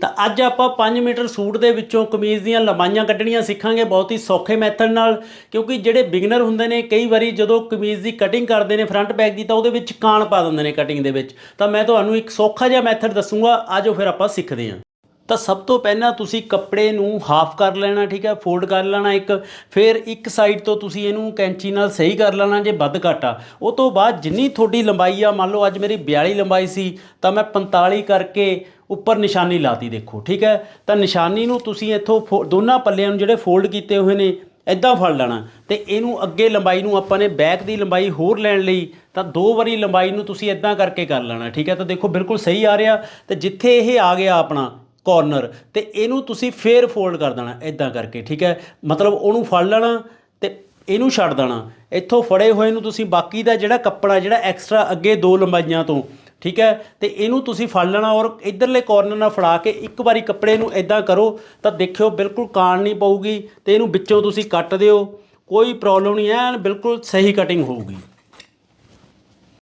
ਤਾਂ ਅੱਜ ਆਪਾਂ 5 ਮੀਟਰ ਸੂਟ ਦੇ ਵਿੱਚੋਂ ਕਮੀਜ਼ ਦੀਆਂ ਲੰਬਾਈਆਂ ਕੱਢਣੀਆਂ ਸਿੱਖਾਂਗੇ ਬਹੁਤ ਹੀ ਸੌਖੇ ਮੈਥਡ ਨਾਲ, ਕਿਉਂਕਿ ਜਿਹੜੇ ਬਿਗਨਰ ਹੁੰਦੇ ਨੇ, ਕਈ ਵਾਰੀ ਜਦੋਂ ਕਮੀਜ਼ ਦੀ ਕਟਿੰਗ ਕਰਦੇ ਨੇ ਫਰੰਟ ਬੈਕ ਦੀ, ਤਾਂ ਉਹਦੇ ਵਿੱਚ ਕਾਣ ਪਾ ਦਿੰਦੇ ਨੇ ਕਟਿੰਗ ਦੇ ਵਿੱਚ। ਤਾਂ ਮੈਂ ਤੁਹਾਨੂੰ ਇੱਕ ਸੌਖਾ ਜਿਹਾ ਮੈਥਡ ਦੱਸੂਗਾ ਆਜੋ ਫਿਰ ਆਪਾਂ ਸਿੱਖਦੇ ਹਾਂ। ਤਾਂ ਸਭ ਤੋਂ ਪਹਿਲਾਂ ਤੁਸੀਂ ਕੱਪੜੇ ਨੂੰ ਹਾਫ ਕਰ ਲੈਣਾ, ਠੀਕ ਹੈ ਫੋਲਡ ਕਰ ਲੈਣਾ ਇੱਕ, ਫਿਰ ਇੱਕ ਸਾਈਡ ਤੋਂ ਤੁਸੀਂ ਇਹਨੂੰ ਕੈਂਚੀ ਨਾਲ ਸਹੀ ਕਰ ਲੈਣਾ ਜੇ ਵੱਧ ਘੱਟ ਆ। ਉਹ ਤੋਂ ਬਾਅਦ ਜਿੰਨੀ ਤੁਹਾਡੀ ਲੰਬਾਈ ਆ, ਮੰਨ ਲਓ ਅੱਜ ਮੇਰੀ 42 ਲੰਬਾਈ ਸੀ, ਤਾਂ ਮੈਂ 45 ਕਰਕੇ ਉੱਪਰ ਨਿਸ਼ਾਨੀ ਲਾਤੀ ਦੇਖੋ, ਠੀਕ ਹੈ। ਤਾਂ ਨਿਸ਼ਾਨੀ ਨੂੰ ਤੁਸੀਂ ਇੱਥੋਂ ਫੋ- ਦੋਨਾਂ ਪੱਲਿਆਂ ਨੂੰ ਜਿਹੜੇ ਫੋਲਡ ਕੀਤੇ ਹੋਏ ਨੇ ਇਦਾਂ ਫੜ ਲੈਣਾ। ਤੇ ਇਹਨੂੰ ਅੱਗੇ ਲੰਬਾਈ ਨੂੰ ਆਪਾਂ ਨੇ ਬੈਕ ਦੀ ਲੰਬਾਈ ਹੋਰ ਲੈਣ ਲਈ, ਤਾਂ ਦੋ ਵਾਰੀ ਲੰਬਾਈ ਨੂੰ ਤੁਸੀਂ ਇਦਾਂ ਕਰਕੇ ਕਰ ਲੈਣਾ, ਠੀਕ ਹੈ। ਤਾਂ ਦੇਖੋ ਬਿਲਕੁਲ ਸਹੀ ਆ ਰਿਹਾ। ਤੇ ਜਿੱਥੇ ਇਹ ਆ ਗਿਆ ਆਪਣਾ ਕਾਰਨਰ ਤੇ ਇਹਨੂੰ ਤੁਸੀਂ ਫੇਰ ਫੋਲਡ ਕਰ ਦੇਣਾ ਇਦਾਂ ਕਰਕੇ, ਠੀਕ ਹੈ? ਮਤਲਬ ਉਹਨੂੰ ਫੜ ਲੈਣਾ ਤੇ ਇਹਨੂੰ ਛੱਡ ਦੇਣਾ। ਇੱਥੋਂ ਫੜੇ ਹੋਏ ਨੂੰ ਤੁਸੀਂ ਬਾਕੀ ਦਾ ਜਿਹੜਾ ਕੱਪੜਾ, ਜਿਹੜਾ ਐਕਸਟਰਾ ਅੱਗੇ ਦੋ ਲੰਬਾਈਆਂ ਤੋਂ, ਠੀਕ ਹੈ? ਤੇ ਇਹਨੂੰ ਤੁਸੀਂ ਫੜ ਲੈਣਾ ਔਰ ਇਧਰਲੇ ਕਾਰਨਰ ਨਾਲ ਫੜਾ ਕੇ ਇੱਕ ਵਾਰੀ ਕੱਪੜੇ ਨੂੰ ਇਦਾਂ ਕਰੋ ਤਾਂ ਦੇਖਿਓ ਬਿਲਕੁਲ ਕਾਣ ਨਹੀਂ ਪਊਗੀ ਤੇ ਇਹਨੂੰ ਵਿੱਚੋਂ ਤੁਸੀਂ ਕੱਟ ਦਿਓ। ਕੋਈ ਪ੍ਰੋਬਲਮ ਨਹੀਂ, ਐਨ ਬਿਲਕੁਲ ਸਹੀ ਕਟਿੰਗ ਹੋਊਗੀ।